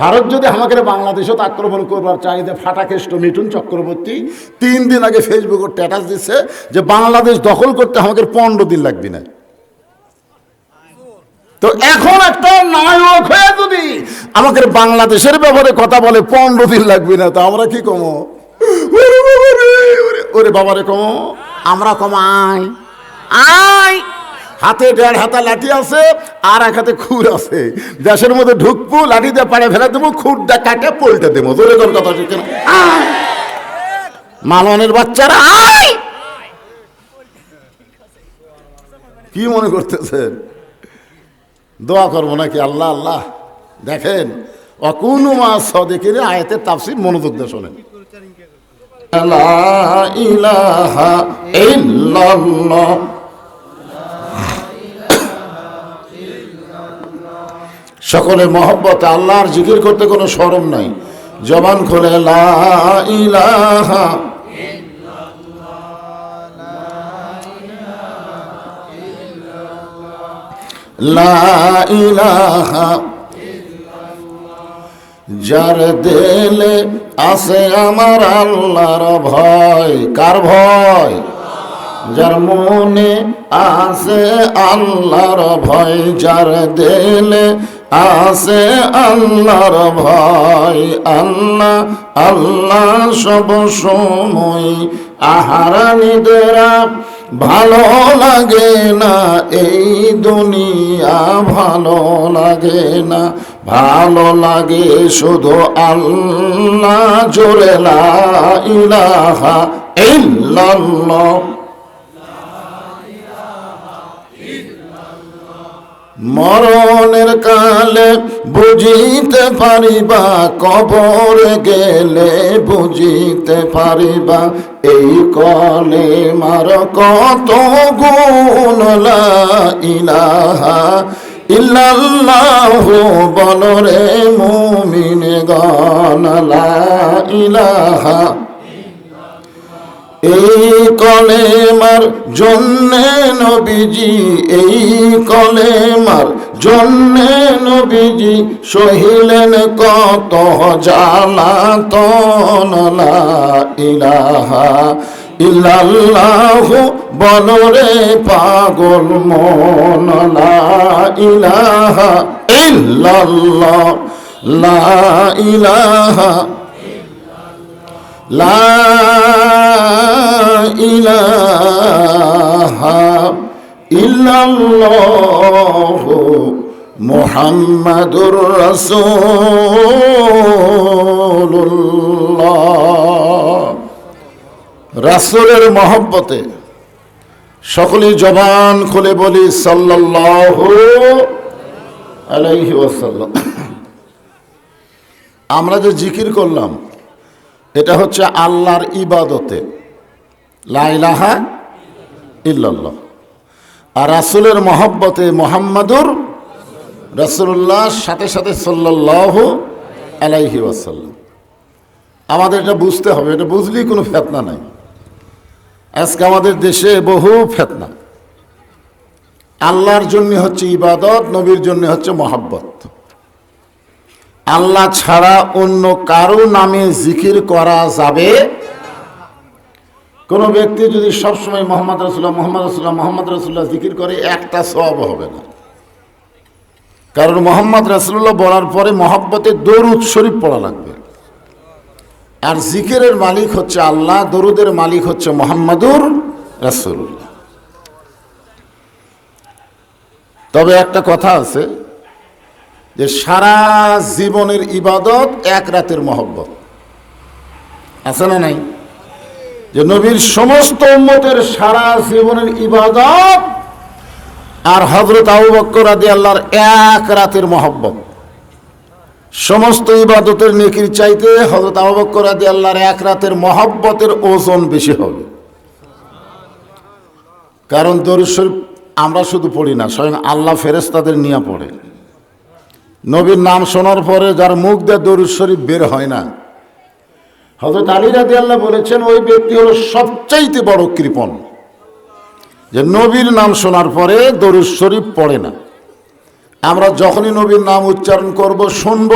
ভারত যদি আমাকে বাংলাদেশত আক্রমণ করবার চাহিদা ফাটাকেষ্ট মিঠুন চক্রবর্তী, তিন দিন আগে ফেসবুকে স্ট্যাটাস দিচ্ছে যে বাংলাদেশ দখল করতে আমাকে পনেরো দিন লাগবে না। তো এখন একটা নায়ক হয়ে যদি আমাকে বাংলাদেশের ব্যাপারে কথা বলে পনেরো দিন লাগবে না, তো আমরা কি কমো? ওরে বাবারে কমো। আমরা কমাই। আয়। হাতে দেড় হাতা লাঠি আছে, আর এক হাতে খুর আছে। দেশের মধ্যে ঢুকবো, লাঠি দিয়ে পাড়ে ফেলে দেবো, খুরটা কাটে, পল্টে দেবো। ধরে তোর কথা ঠিক না মালনের বাচ্চারা, আয়! কি মনে করতেছেন? দোয়া করব নাকি আল্লাহ আল্লাহ? দেখেন, অকুনু মা সদেকের আয়াতের তাফসির মনোযোগ দিয়ে শোনেন। ইলাহা ইল্লাল্লাহ সকলে মহব্বত আল্লাহর জিকির করতে কোনো শরম নাই। জবান খোলে যার দেলে আছে আমার আল্লাহর ভয়, কার ভয়? যার মনে আছে আল্লাহর ভয়, যার দেলে আছে আল্লাহর ভয়। আল্লাহ আল্লাহ সব সময় আহারানিদেরা ভালো লাগে না, এই দুনিয়া ভালো লাগে না। ভালো লাগে শুধু আল্লাহ জোরে লা ইলাহা ইল্লাল্লাহ। মরণের কালে বুঝিতে পারিবা, কবর গেলে বুঝিতে পারিবা। এই কলে মার কত গুণ ইলাহা ইল্লাল্লাহু বলরে মুমিন গণ লা ইলাহা এই কলেমার জন্যে নবীজি, এই কলেমার জন্যে নবীজি, সহিলেন কত জ্বালাতন লা ইলাহা ইল্লাল্লাহু বলরে পাগল মন, লা ইলাহা ইল্লাল্লাহ, লা ইলাহা লা ইলাহা ইল্লাল্লাহ মুহাম্মাদুর রাসূলুল্লাহ। রাসূলের মহব্বতে সকলেই জবান খুলে বলি ওয়াসাল্লাম। আমরা যে জিকির করলাম এটা হচ্ছে আল্লাহর ইবাদতে। লাইলাহা ইল্লাল্লাহ। আর রাসুলের মহব্বতে মোহাম্মদুর রাসুল্লাহর সাথে সাথে সাল্লাহ আলাইহি ওয়াসাল্লাম। আমাদের এটা বুঝতে হবে, এটা বুঝলেই কোনো ফেতনা নাই। আজকে আমাদের দেশে বহু ফেতনা। আল্লাহর জন্য হচ্ছে ইবাদত, নবীর জন্য হচ্ছে মহাব্বত। আল্লাহ ছাড়া অন্য কারও নামে জিকির করা যাবে? কোনো ব্যক্তি যদি সবসময় মোহাম্মদ রসুল্লাহ মোহাম্মদ রসুল্লাহ মোহাম্মদ রসুল্লাহ জিকির করে, একটা সব হবে না। কারণ মোহাম্মদ রসুল্লাহ বলার পরে মহব্বতে দরুদ শরীফ পড়া লাগবে। আর জিকিরের মালিক হচ্ছে আল্লাহ, দরুদের মালিক হচ্ছে মোহাম্মদুর রসুল্লাহ তবে একটা কথা আছে যে সারা জীবনের ইবাদত এক রাতের মহব্বত। আছে না নাই? যে নবীর সমস্ত উম্মতের সারা জীবনের ইবাদত আর হজরত আবু বক্কর আদি আল্লাহর এক রাতের মহব্বত। সমস্ত ইবাদতের নেকির চাইতে হজরত আবু বক্কর আদি আল্লাহর এক রাতের মহব্বতের ওজন বেশি হবে। কারণ দরুদ আমরা শুধু পড়ি না, স্বয়ং আল্লাহ ফেরেস্তাদের নিয়ে পড়ে। নবীর নাম শোনার পরে যার মুখ দিয়ে দরুদ শরীফ বের হয় না। হজরত আলী রাজি আল্লাহ বলেছেন, ওই ব্যক্তি হলো সবচাইতে বড় কৃপণ। যে নবীর নাম শোনার পরে দরুদ শরীফ পড়ে না। আমরা যখনই নবীর নাম উচ্চারণ করব, শুনব,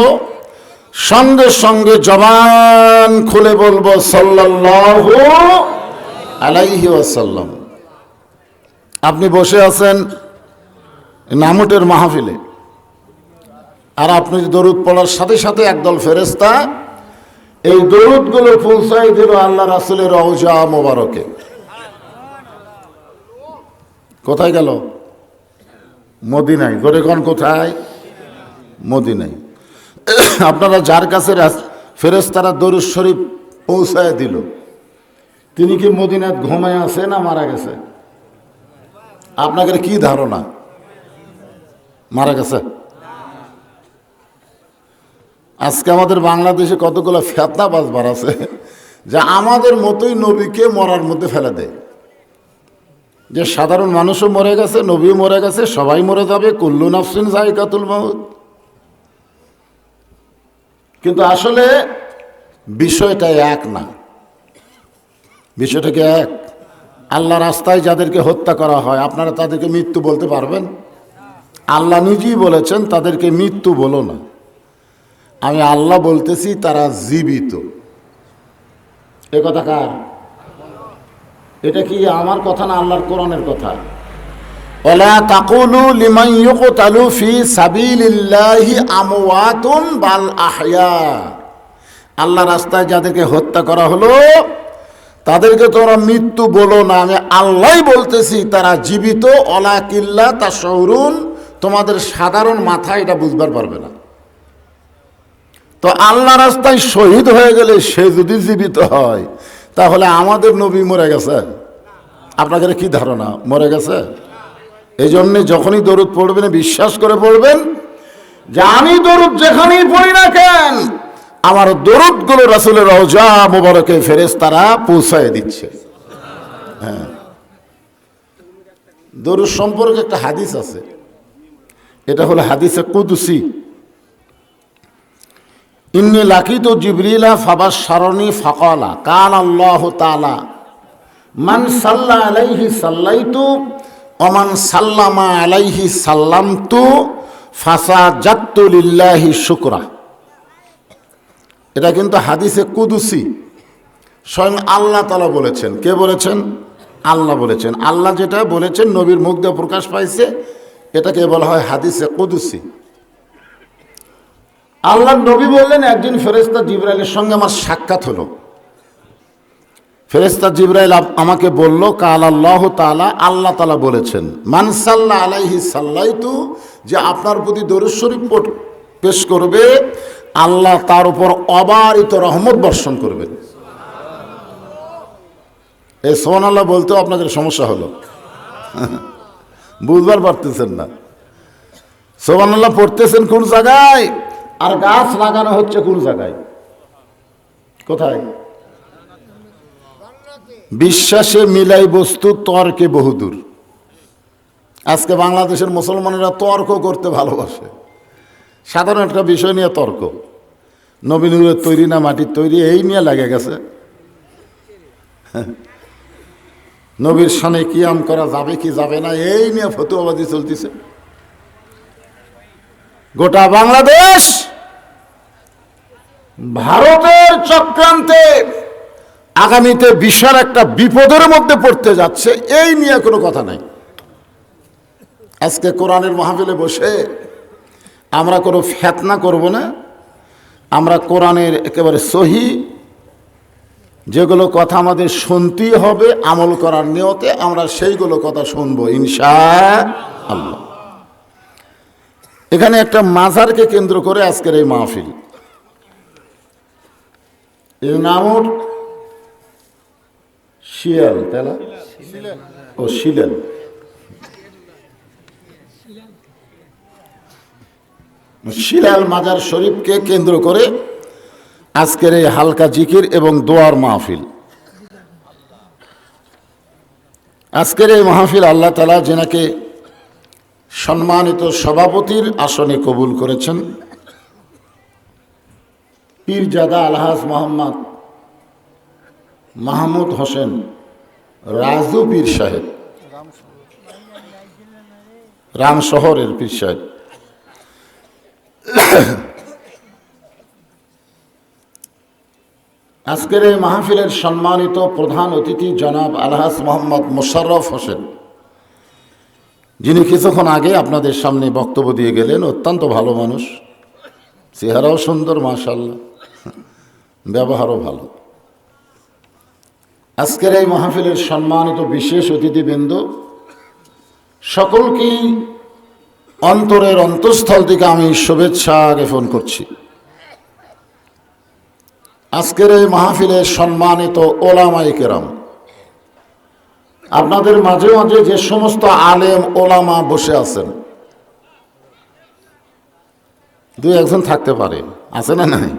সঙ্গে সঙ্গে জবান খুলে বলব, সাল্লাল্লাহু আলাইহি ওয়াসাল্লাম। আপনি বসে আছেন নামুটের মাহফিলে। আর আপনি দরুদ পড়ার সাথে সাথে একদল ফেরেস্তা এই দরুদগুলো পৌঁছাই দিল আল্লাহ রাসুলের রওজা মোবারকে। কোথায় গেল? মদিনায়। গরেগন কোথায়? মদিনায়। আপনারা যার কাছে ফেরেস্তারা দরুদ শরীফ পৌঁছায় দিল, তিনি কি মদিনাত ঘুমায় আছে না মারা গেছে? আপনাদের কি ধারণা? মারা গেছে? আজকে আমাদের বাংলাদেশে কতগুলো ফেতনা বাজবার আছে, যে আমাদের মতোই নবীকে মরার মধ্যে ফেলে দেয়। যে সাধারণ মানুষও মরে গেছে নবী মরে গেছে, সবাই মরে যাবে, কুল্লু নাফসিন জায়গাতুল মাউত। কিন্তু আসলে বিষয়টা এক না। বিষয়টাকে এক, আল্লাহ রাস্তায় যাদেরকে হত্যা করা হয়, আপনারা তাদেরকে মৃত্যু বলতে পারবেন? আল্লাহ নিজেই বলেছেন, তাদেরকে মৃত্যু বলো না। আমি আল্লাহ বলতেছি, তারা জীবিত। এ কথা কার? এটা কি আমার কথা না আল্লাহর কোরআনের কথা? ওলা তাকুলু লিমান ইউকতালু ফি সাবিলিল্লাহি আমওয়াতুন বাল আল্লাহ রাস্তায় যাদেরকে হত্যা করা হলো, তাদেরকে তোমরা মৃত্যু বলো না, আমি আল্লাহই বলতেছি, তারা জীবিত অলা কিল্লা তা সৌরুন তোমাদের সাধারণ মাথা এটা বুঝবার পারবে না। তো আল্লাহ রাস্তায় শহীদ হয়ে গেলে সে যদি জীবিত হয়, তাহলে আমাদের নবী মরে গেছে। আপনাদের কি ধারণা? মরে গেছে? এই জন্যে যখনই দরুদ পড়বেন, বিশ্বাস করে পড়বেন যে আমি দরুদ যেখানেই পড়ি না কেন, আমার দরুদগুলো রাসুলের রওজা মোবারকে ফেরেস তারা পৌঁছায় দিচ্ছে। হ্যাঁ। দরুদ সম্পর্কে একটা হাদিস আছে। এটা হলো হাদিসে কুদুসি। ইন্নি লাকিত জিবরিলা ফাবাস সারণী ফাকালা কান আল্লাহ তালা মান সাল্লা আলাইহি সাল্লাইতু অমান সাল্লামা আলাইহি সাল্লামতু ফাসা জাত্তুলিল্লাহি শুকরা। এটা কিন্তু হাদিসে কুদুসি। স্বয়ং আল্লাহ তালা বলেছেন। কে বলেছেন? আল্লাহ বলেছেন। আল্লাহ যেটা বলেছেন, নবীর দিয়ে প্রকাশ পাইছে, এটাকে বলা হয় হাদিসে কুদুসি। আল্লাহ নবী বললেন একদিন ফেরেস্তা জিব্রাইলের সঙ্গে আমার সাক্ষাৎ হলো। ফেরেস্তা জিব্রাইল আমাকে বলল, কাল আল্লাহ তালা আল্লাহ তালা বলেছেন মানসাল্লা আলাইহি সাল্লাইতু, যে আপনার প্রতি পট- পেশ করবে, আল্লাহ তার উপর অবারিত রহমত বর্ষণ করবেন এই সোহান আল্লাহ বলতেও আপনাদের সমস্যা হলো। বুঝবার পারতেছেন না। সোহান আল্লাহ পড়তেছেন কোন জায়গায়? আর গাছ লাগানো হচ্ছে কোন জায়গায়? কোথায়? বিশ্বাসে মিলাই বস্তু তর্কে বহুদূর। আজকে বাংলাদেশের মুসলমানেরা তর্ক করতে ভালোবাসে। সাধারণ একটা বিষয় নিয়ে তর্ক। নবীনুরের তৈরি না মাটির তৈরি, এই নিয়ে লাগে গেছে। নবীর সানে কিয়াম করা যাবে কি যাবে না, এই নিয়ে ফতুয়াবাদি চলতেছে। গোটা বাংলাদেশ ভারতের চক্রান্তে আগামীতে বিশাল একটা বিপদের মধ্যে পড়তে যাচ্ছে, এই নিয়ে কোনো কথা নাই। আজকে কোরআনের মাহফিলে বসে আমরা কোনো ফেতনা করব না, আমরা কোরআনের একেবারে সহি, যেগুলো কথা আমাদের শুনতেই হবে, আমল করার নিয়তে আমরা সেইগুলো কথা শুনব, ইনশা আল্লাহ। এখানে একটা মাজারকে কেন্দ্র করে আজকের এই মাহফিল। এর নাম শিয়াল, তাই না? ও, শিলেন। শিলাল মাজার শরীফকে কেন্দ্র করে আজকের এই হালকা জিকির এবং দোয়ার মাহফিল। আজকের এই মাহফিল আল্লাহ তালা যেনাকে সম্মানিত সভাপতির আসনে কবুল করেছেন পীরজাদা আলহাজ মোহাম্মদ মাহমুদ হোসেন রাজু পীর সাহেব, রাম শহরের পীর সাহেব। আজকের এই মাহফিলের সম্মানিত প্রধান অতিথি জনাব আলহাস মোহাম্মদ মোশাররফ হোসেন। যিনি কিছুক্ষণ আগে আপনাদের সামনে বক্তব্য দিয়ে গেলেন, অত্যন্ত ভালো মানুষ। চেহারাও সুন্দর মাশাল্লাহ ব্যবহারও ভালো। আজকের এই মাহফিলের সম্মানিত বিশেষ অতিথিবৃন্দ, সকলকেই অন্তরের অন্তঃস্থল থেকে আমি শুভেচ্ছা জ্ঞাপন করছি। আজকের এই মাহফিলের সম্মানিত ওলামাই কেরাম আপনাদের মাঝে মাঝে যে সমস্ত আলেম, ওলামা বসে আছেন, দুই একজন থাকতে পারে। আছে না নাই?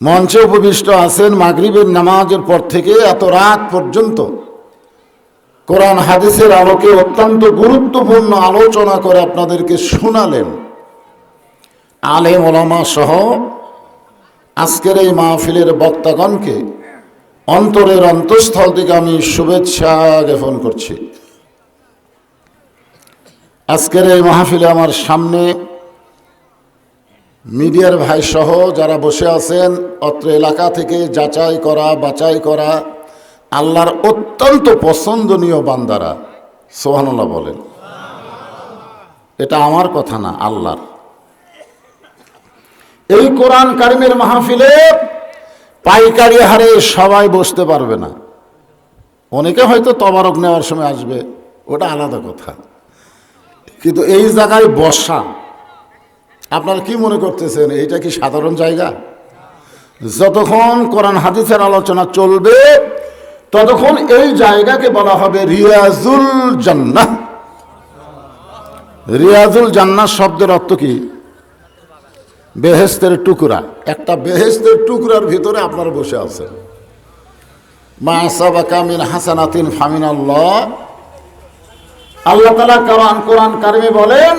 মঞ্চে উপবিষ্ট আছেন, মাগরিবের নামাজের পর থেকে এত রাত পর্যন্ত কোরআন হাদিসের আলোকে অত্যন্ত গুরুত্বপূর্ণ আলোচনা করে আপনাদেরকে শোনালেন। আলেম, ওলামা সহ আজকের এই মাহফিলের বক্তাগণকে অন্তরের অন্তঃস্থল থেকে আমি শুভেচ্ছা জ্ঞাপন করছি। আজকের এই মাহফিলে আমার সামনে মিডিয়ার ভাই সহ যারা বসে আছেন, অত্র এলাকা থেকে যাচাই করা, বাছাই করা, আল্লাহর অত্যন্ত পছন্দনীয় বান্দারা সোহানুল্লাহ বলেন। এটা আমার কথা না, আল্লাহর। এই কোরআন কারিমের মাহফিলে পাইকারি হারে সবাই বসতে পারবে না। অনেকে হয়তো তবারক নেওয়ার সময় আসবে, ওটা আলাদা কথা। কিন্তু এই জায়গায় বসা, আপনারা কি মনে করতেছেন, এইটা কি সাধারণ জায়গা? যতক্ষণ কোরআন হাদিসের আলোচনা চলবে, ততক্ষণ এই জায়গাকে বলা হবে রিয়াজুল জান্নাহ। রিয়াজুল জান্নাহ শব্দের অর্থ কি? বেহেস্তের টুকরা। একটা বেহেস্তের টুকরার ভিতরে আপনারা বসে আছেন মা সাবাকা মিন হাসানাতিন ফামিন আল্লাহ আল্লাহ তালা কোরআন কোরআন কারিমে বলেন,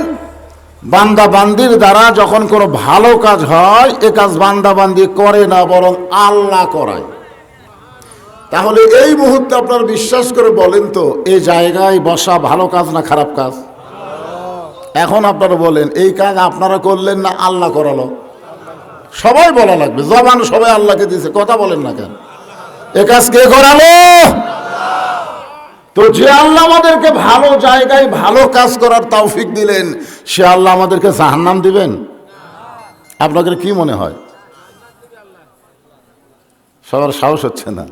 বান্দা বান্দির দ্বারা যখন কোনো ভালো কাজ হয়, এ কাজ বান্দা বান্দি করে না, বরং আল্লাহ করায়। তাহলে এই মুহূর্তে আপনারা বিশ্বাস করে বলেন তো এই জায়গায় বসা ভালো কাজ না খারাপ কাজ? এখন আপনারা বলেন, এই কাজ আপনারা করলেন না, আল্লাহ করালো। সবাই বলা লাগবে, জবান সবাই আল্লাহকে দিয়েছে, কথা বলেন না কেন? এ কাজ কে করালো? তো যে আল্লাহ আমাদেরকে ভালো জায়গায় ভালো কাজ করার তৌফিক দিলেন, সে আল্লাহ আমাদেরকে জাহান্নাম দিবেন? আপনাদের কি মনে হয়? সবার সাহস হচ্ছে না।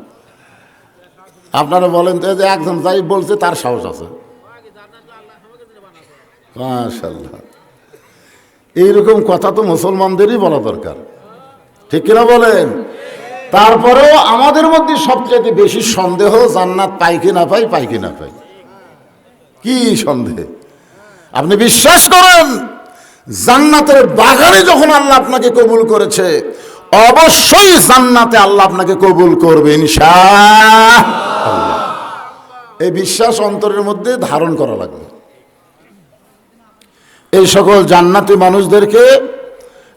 আপনারা বলেন তো যে একজন যাই বলছে, তার সাহস আছে। মাশাল্লাহ এইরকম কথা তো মুসলমানদেরই বলা দরকার। ঠিক কিনা বলেন? তারপরেও আমাদের মধ্যে সবচেয়ে বেশি সন্দেহ জান্নাত পাই কি না পাই পাই কি না পাই। কি সন্দেহ? আপনি বিশ্বাস করেন, জান্নাতের বাগানে যখন আল্লাহ আপনাকে কবুল করেছে, অবশ্যই জান্নাতে আল্লাহ আপনাকে কবুল করবে, ইনশাআল্লাহ। এই বিশ্বাস অন্তরের মধ্যে ধারণ করা লাগবে। এই সকল জান্নাতি মানুষদেরকে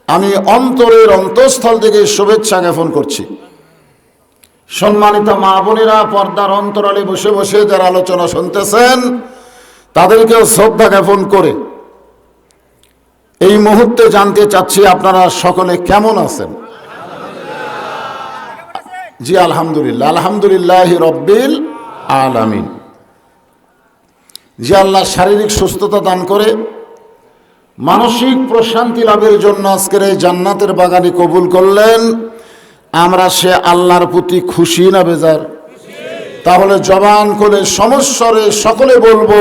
আমি অন্তরের অন্তঃস্থল থেকে শুভেচ্ছা জ্ঞাপন করছি। সম্মানিত মা বোনেরা, পর্দার অন্তরালে বসে বসে যারা আলোচনা শুনতেছেন, তাদেরকেও শ্রদ্ধা জ্ঞাপন করে এই মুহূর্তে জানতে চাচ্ছি আপনারা সকলে কেমন আছেন? জি, আলহামদুলিল্লাহ আলহামদুলিল্লাহ রব্বিল আলামিন। জি, আল্লাহ শারীরিক সুস্থতা দান করে মানসিক প্রশান্তি লাভের জন্য আজকের এই জান্নাতের বাগানে কবুল করলেন। আমরা সে আল্লাহর প্রতি খুশি না বেজার? তাহলে জবান করে সমস্বরে সকলে বলব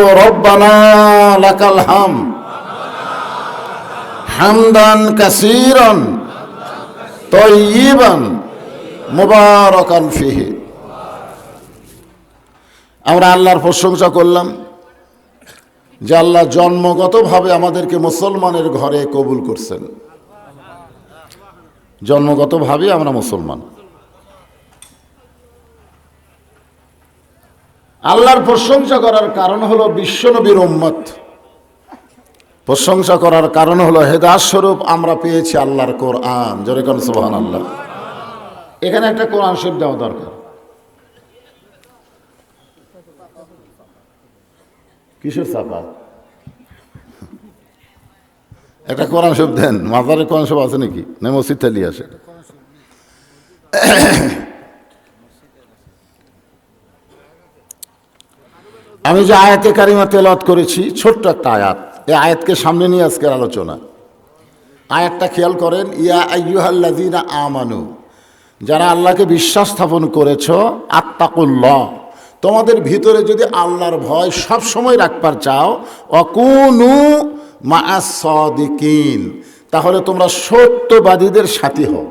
লাকাল হাম। হামদান কাসিরন তৈবান মুবারকান ফিহে। আমরা আল্লাহর প্রশংসা করলাম। যে আল্লাহ জন্মগতভাবে আমাদেরকে মুসলমানের ঘরে কবুল করছেন। জন্মগতভাবে আমরা মুসলমান। আল্লাহর প্রশংসা করার কারণ হলো বিশ্বনবীর উম্মত। প্রশংসা করার কারণ হলো হেদাস স্বরূপ আমরা পেয়েছি আল্লাহর কোরআন। জোরে কোন আল্লাহ এখানে একটা কোরআন শরীফ দেওয়া দরকার। কিসের চাপা? একটা কোরআন শব্দ দেন, মাজারে কোরআন শব্দ আছে নাকি? না মসজিদ থালি আসে আমি যে আয়াতে কারিমা তেলাওয়াত করেছি, ছোট্ট একটা আয়াত। এই আয়াতকে সামনে নিয়ে আজকের আলোচনা। আয়াতটা খেয়াল করেন, ইয়া আইয়ুহাল্লাযীনা আমানু, যারা আল্লাহকে বিশ্বাস স্থাপন করেছ আত্মাকুল্লাহ তোমাদের ভিতরে যদি আল্লাহর ভয় সব সময় রাখবার চাও, অকুনু মাসদিকিন তাহলে তোমরা সত্যবাদীদের সাথী হও।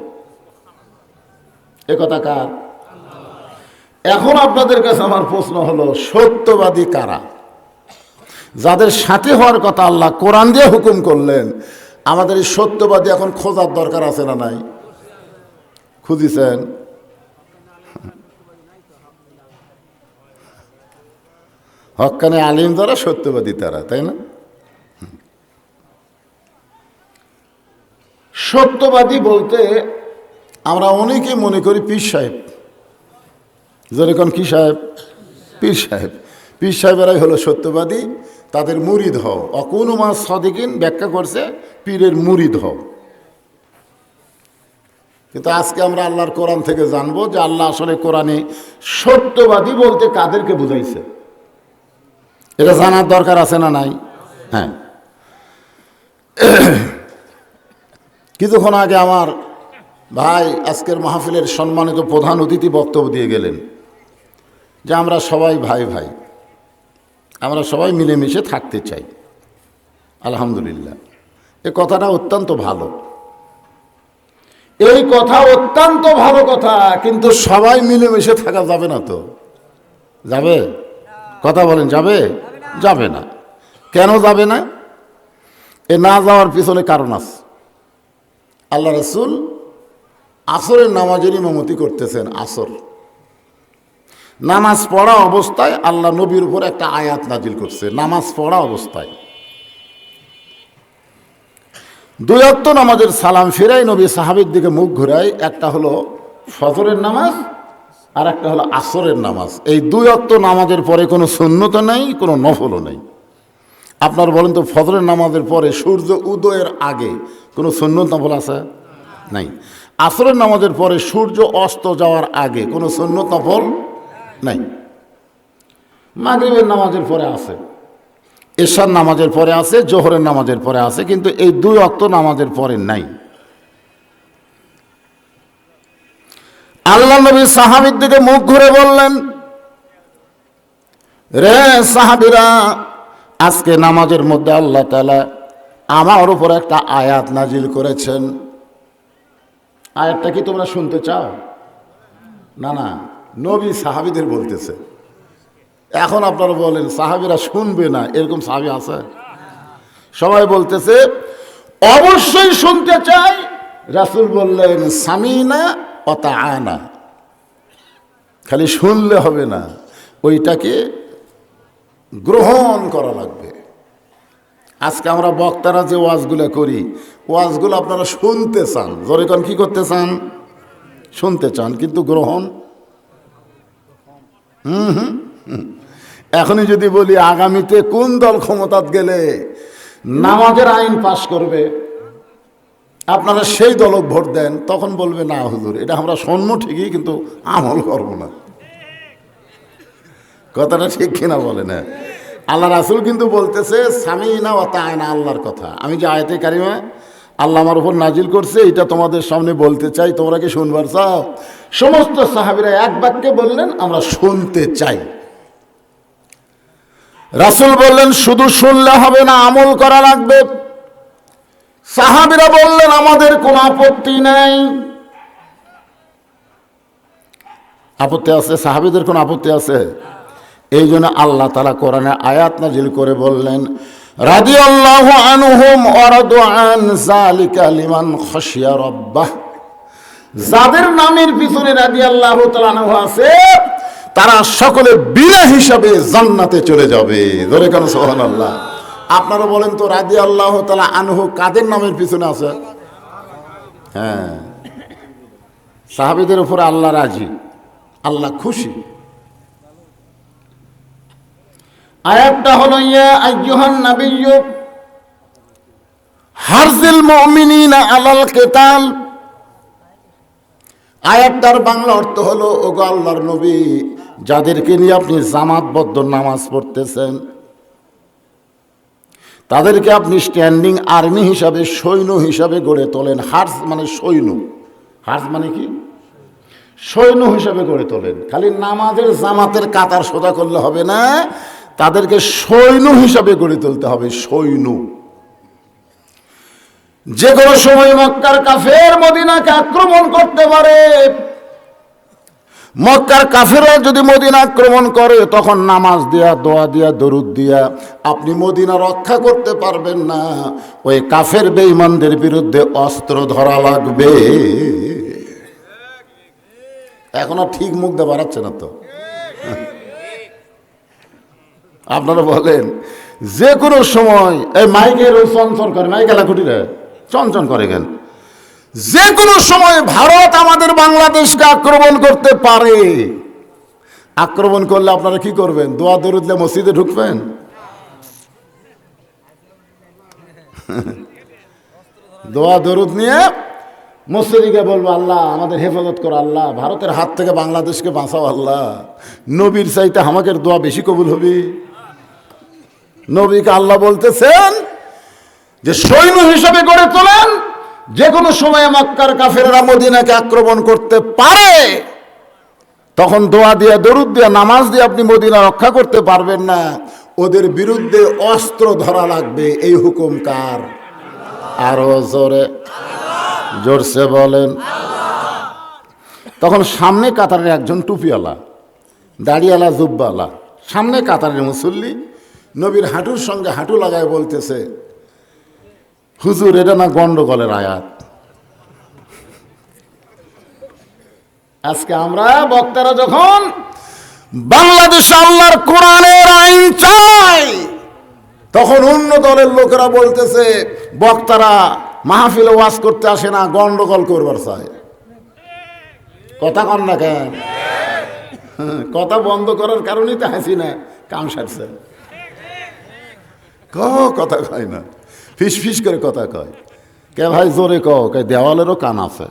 এ কথা কার? এখন আপনাদের কাছে আমার প্রশ্ন হলো, সত্যবাদী কারা? যাদের সাথে হওয়ার কথা আল্লাহ কোরআন দিয়ে হুকুম করলেন, আমাদের এই সত্যবাদী এখন খোঁজার দরকার আছে না নাই? খুঁজিছেন? হকানে আলিম যারা, সত্যবাদী তারা, তাই না? সত্যবাদী বলতে আমরা অনেকে মনে করি পীর সাহেব। যেরকম কি সাহেব? পীর সাহেব। পীর সাহেবেরাই হলো সত্যবাদী, তাদের মুরিদ হও। অকুনুমা সদিকিন ব্যাখ্যা করছে, পীরের মুরিদ হও। কিন্তু আজকে আমরা আল্লাহর কোরআন থেকে জানব যে আল্লাহ আসলে কোরআনে সত্যবাদী বলতে কাদেরকে বুঝাইছে? এটা জানার দরকার আছে না নাই? হ্যাঁ। কিছুক্ষণ আগে আমার ভাই আজকের মাহফিলের সম্মানিত প্রধান অতিথি বক্তব্য দিয়ে গেলেন যে আমরা সবাই ভাই ভাই। আমরা সবাই মিলেমিশে থাকতে চাই। আলহামদুলিল্লাহ। এ কথাটা অত্যন্ত ভালো। এই কথা অত্যন্ত ভালো কথা, কিন্তু সবাই মিলেমিশে থাকা যাবে না তো। যাবে? কথা বলেন, যাবে? যাবে না। কেন যাবে না? এ না যাওয়ার পিছনে কারণ আছে। আল্লাহ রসুল আসরের নামাজের ইমামতি করতেছেন, আসর। নামাজ পড়া অবস্থায় আল্লাহ নবীর উপর একটা আয়াত নাজিল করছে, নামাজ পড়া অবস্থায়। অক্ত নামাজের সালাম ফেরাই নবী সাহাবির দিকে মুখ ঘুরাই একটা হলো ফজরের নামাজ আর একটা হলো আসরের নামাজ। এই দুই অক্ত নামাজের পরে কোনো শূন্যতা নেই, কোনো নফলও নেই। আপনার বলেন তো, ফজরের নামাজের পরে সূর্য উদয়ের আগে কোনো সুন্নত নফল আছে? নাই। আসরের নামাজের পরে সূর্য অস্ত যাওয়ার আগে কোনো সুন্নত নফল নাই। মাগরিবের নামাজের পরে আছে। এশার নামাজের পরে আছে, জোহরের নামাজের পরে আছে, কিন্তু এই দুই অক্ত নামাজের পরে নাই। আল্লাহ নবী সাহাবির দিকে মুখ ঘুরে বললেন, রে সাহাবিরা, আজকে নামাজের মধ্যে আল্লাহ তালা আমার উপর একটা আয়াত নাজিল করেছেন। আয়াতটা কি তোমরা শুনতে চাও? না না, নবী সাহাবিদের বলতেছে। এখন আপনারা বলেন, সাহাবিরা শুনবে না? এরকম সাহাবি আছে? সবাই বলতেছে, অবশ্যই শুনতে চাই। রাসুল বললেন, সামিনা অতা আনা খালি শুনলে হবে না, ওইটাকে গ্রহণ করা লাগবে। আজকে আমরা বক্তারা যে ওয়াজগুলো করি, ওয়াজগুলো আপনারা শুনতে চান। জোরেকন কি করতে চান? শুনতে চান, কিন্তু গ্রহণ? হুম হুম। এখনই যদি বলি, আগামীতে কোন দল ক্ষমতাত গেলে নামাজের আইন পাশ করবে? আপনারা সেই দলক ভোট দেন, তখন বলবে, না, হুজুর, এটা আমরা শুনব ঠিকই, কিন্তু আমল করব না। কথাটা ঠিক কিনা বলে না। আল্লাহ রাসুল কিন্তু বলতেছে স্বামী না ও তাই না আল্লাহর কথা। আমি যে আয়তে কারিমা, আল্লাহ আমার উপর নাজিল করছে, এটা তোমাদের সামনে বলতে চাই, তোমরা কি শুনবার চাও? সমস্ত সাহাবিরা এক বাক্যে বললেন, আমরা শুনতে চাই। রাসুল বললেন, শুধু শুনলে হবে না, আমল করা লাগবে। সাহাবিরা বললেন, আমাদের কোনো আপত্তি নেই। আপত্তি আছে? সাহাবিদের কোনো আপত্তি আছে? এই জন্য আল্লাহ তালা কোরআনে আয়াত নাজিল করে বললেন রাদি আল্লাহ আনহুম অরাদু জালিকা লিমান খসিয়া রব্বাহ। যাদের নামের পিছনে রাদি আল্লাহ তালানহু আছে, তারা সকলে বিনা হিসাবে জান্নাতে চলে যাবে। ধরে কেন সোহান আল্লাহ আপনারা বলেন তো রাজি আল্লাহ তালা আনহু কাদের নামের পিছনে আছে? হ্যাঁ। সাহাবিদের উপরে আল্লাহ রাজি, আল্লাহ খুশি। আয়াতটা হলো, ইয়া আইয়ুহান নাবিয়্যু, হারজিল মুমিনিনা আলাল কেতাল। আয়াতটার বাংলা অর্থ হলো, ওগো আল্লাহর নবী, যাদেরকে নিয়ে আপনি জামাতবদ্ধ নামাজ পড়তেছেন তাদেরকে আপনি স্ট্যান্ডিং আর্মি হিসাবে, সৈন্য হিসাবে গড়ে তোলেন। হার্স মানে সৈন্য। হার্স মানে কি? সৈন্য হিসাবে গড়ে তোলেন। খালি নামাজের জামাতের কাতার সোজা করলে হবে না, তাদেরকে সৈন্য হিসাবে গড়ে তুলতে হবে, সৈন্য। যে কোনো সময় মক্কার কাফের মদিনাকে আক্রমণ করতে পারে। মক্কার কাফেরা যদি মদিনা আক্রমণ করে, তখন নামাজ দিয়া, দোয়া দিয়া, দরুদ দিয়া, আপনি মদিনা রক্ষা করতে পারবেন না। ওই কাফের বেঈমানদের বিরুদ্ধে অস্ত্র ধরা লাগবে। এখনও ঠিক মুখ দিয়ে বাড়াচ্ছে না তো? আপনারা বলেন, যে কোনো সময়, এই মাইকের ওই চঞ্চন করে, মাইক এলাকুটি রে চঞ্চন করে কেন? যে কোনো সময় ভারত আমাদের বাংলাদেশকে আক্রমণ করতে পারে। আক্রমণ করলে আপনারা কি করবেন? দোয়া দরুদলে মসজিদে ঢুকবেন? দোয়া দরুদ নিয়ে মসজিদে বলব, আল্লাহ, আমাদের হেফাজত করো, আল্লাহ। ভারতের হাত থেকে বাংলাদেশকে বাঁচাও, আল্লাহ। নবীর চাইতে আমাকে দোয়া বেশি কবুল হবে। নবীকে আল্লাহ বলতেছেন যে, সৈন্য হিসেবে গড়ে তোলেন যে কোনো সময় মক্কার কাফেররা মদিনাকে আক্রমণ করতে পারে, তখন দোয়া দিয়ে, দরুদ দিয়ে, নামাজ দিয়ে আপনি মদিনা রক্ষা করতে পারবেন না। ওদের বিরুদ্ধে অস্ত্র ধরা লাগবে, এই হুকুম কার? আরও জোরে, জোরসে বলেন। তখন সামনে কাতারের একজন টুপিওয়ালা, দাড়িওয়ালা, জুব্বাওয়ালা, সামনে কাতারের মুসল্লি, নবীর হাঁটুর সঙ্গে হাঁটু লাগায় বলতেছে হুজুর, এটা না গন্ডগোলের আয়াত? আজকে আমরা বক্তারা যখন বাংলাদেশ আল্লাহর কোরআনের আইন চাই তখন অন্য দলের লোকেরা বলতেছে, বক্তারা মাহফিলে ওয়াজ করতে আসে না, গন্ডগোল করবার চায়। কথা কন না কেন? কথা বন্ধ করার কারণেই তো হাসি না কাম সারছে কথা কয় না। ফিস ফিস করে কথা কয়। কে ভাই, জোরে কও কে দেওয়ালেরও কান আছে।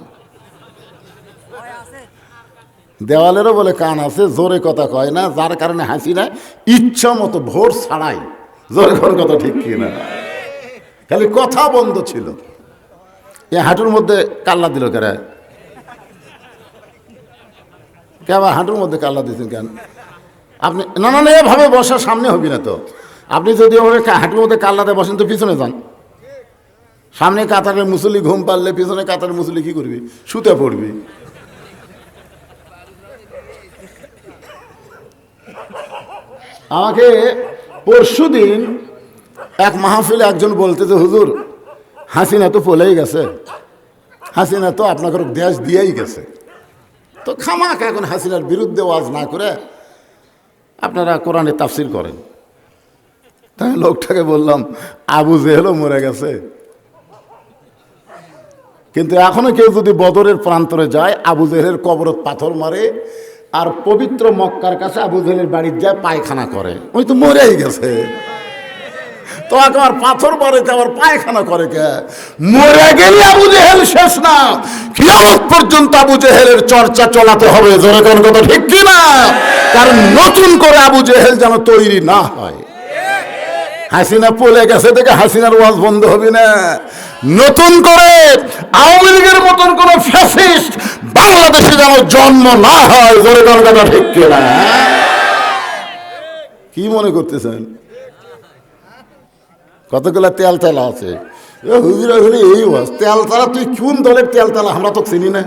দেওয়ালেরও বলে কান আছে, জোরে কথা কয় না, যার কারণে হাসি না ইচ্ছা মতো ভোর ছাড়াই। জোরে কোন কথা ঠিক কি না? খালি কথা বন্ধ ছিল। এ হাঁটুর মধ্যে কাল্লা দিল কেরা কে আবার হাঁটুর মধ্যে কাল্লা দিয়েছেন কেন? আপনি না না এভাবে বসার সামনে হবি না তো। আপনি যদি ওভাবে হাঁটুর মধ্যে কাল্লাতে বসেন তো পিছনে যান। সামনে কাতারের মুসলি ঘুম পারলে পিছনে কাতারের মুসলি কি করবি? শুতে পড়বি। আমাকে পরশু দিন এক মাহফিলে একজন বলতেছে হুজুর, হাসিনা তো পলেই গেছে। হাসিনা তো আপনাকে দেশ দিয়েই গেছে। তো খামাক এখন হাসিনার বিরুদ্ধে ওয়াজ না করে আপনারা কোরআনে তাফসির করেন। তাই লোকটাকে বললাম, আবু জেহেলও মরে গেছে। কিন্তু এখনও কেউ যদি বদরের প্রান্তরে যায়, আবু জেহেলের কবরত পাথর মারে আর পবিত্র মক্কার কাছে আবু জেহেলের বাড়ির যায় পায়খানা করে। ওই তো মরেই গেছে। তো আমার পাথর মারে কে আবার পায়খানা করে কে? মরে গেলে আবু জেহেল শেষ না। কিয়ামত পর্যন্ত আবু জেহেলের চর্চা চলাতে হবে। জোরে কোন কথা ঠিক না কারণ নতুন করে আবু জেহেল যেন তৈরি না হয়। হাসিনা পলে গেছে দেখে হাসিনার ওয়াজ বন্ধ হবে না। নতুন করে আওয়ামী লীগের মতন কোন ফ্যাসিস্ট বাংলাদেশে যেন জন্ম না হয় কোন কথা ঠিক কি না কি মনে করতেছেন? কতগুলো তেল তেলা আছে এই তেল তালা তুই কোন দলের তেল তেলা আমরা তো চিনি না।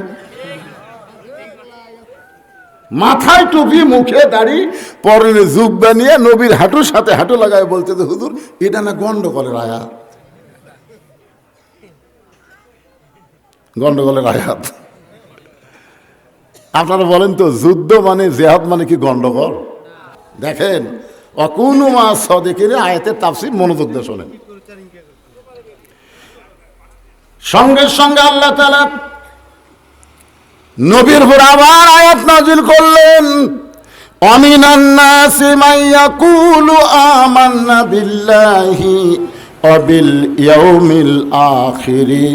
মাথায় টুপি, মুখে দাড়ি, পরনে জুব্বা নিয়ে নবীর হাঁটুর সাথে হাঁটু লাগায় বলতে যে, হুজুর, এটা না গন্ডগোলের আয়াত? গন্ডগোলের আয়াত আপনারা বলেন তো, যুদ্ধ মানে জেহাদ মানে কি গন্ডগোল? দেখেন, অকুনু মা সদেকের আয়াতের মনোযোগ দিয়ে শোনেন। সঙ্গে সঙ্গে আল্লাহ তালা নবীর উপর আবার আয়াত নাজিল করলেন অমিনান্নাসি মাইয়াকুলু আমান্না বিল্লাহি অবিল ইয়াউমিল আখিরি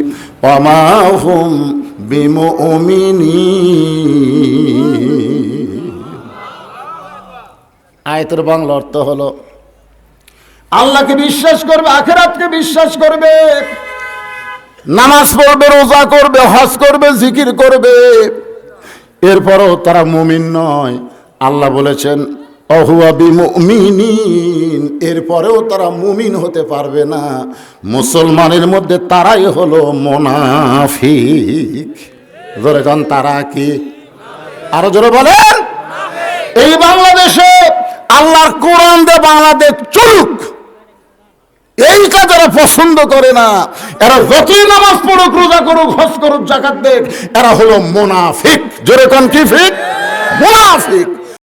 ওমা হুম বিমুমিনিন। আয়তের বাংলা অর্থ হলো, আল্লাহকে বিশ্বাস করবে, আখেরাতকে বিশ্বাস করবে, নামাজ পড়বে, রোজা করবে, হজ করবে, জিকির করবে। এরপরও তারা মুমিন নয়। আল্লাহ বলেছেন এরপরেও তারা মুমিন হতে পারবে না। মুসলমানের মধ্যে তারাই হলো মোনাফিক। ধরে কন তারা কি? আরও জোরে বলেন। এই বাংলাদেশে আল্লাহর কোরআন দে বাংলাদেশ চলুক। এই কাজ পছন্দ করে না, এরা যতই নামাজ পড়ুক, রোজা করুক, হজ করুক জাকাত দেখ, এরা হলো মোনাফিক। জোরে কন কি ফিক? মোনাফিক।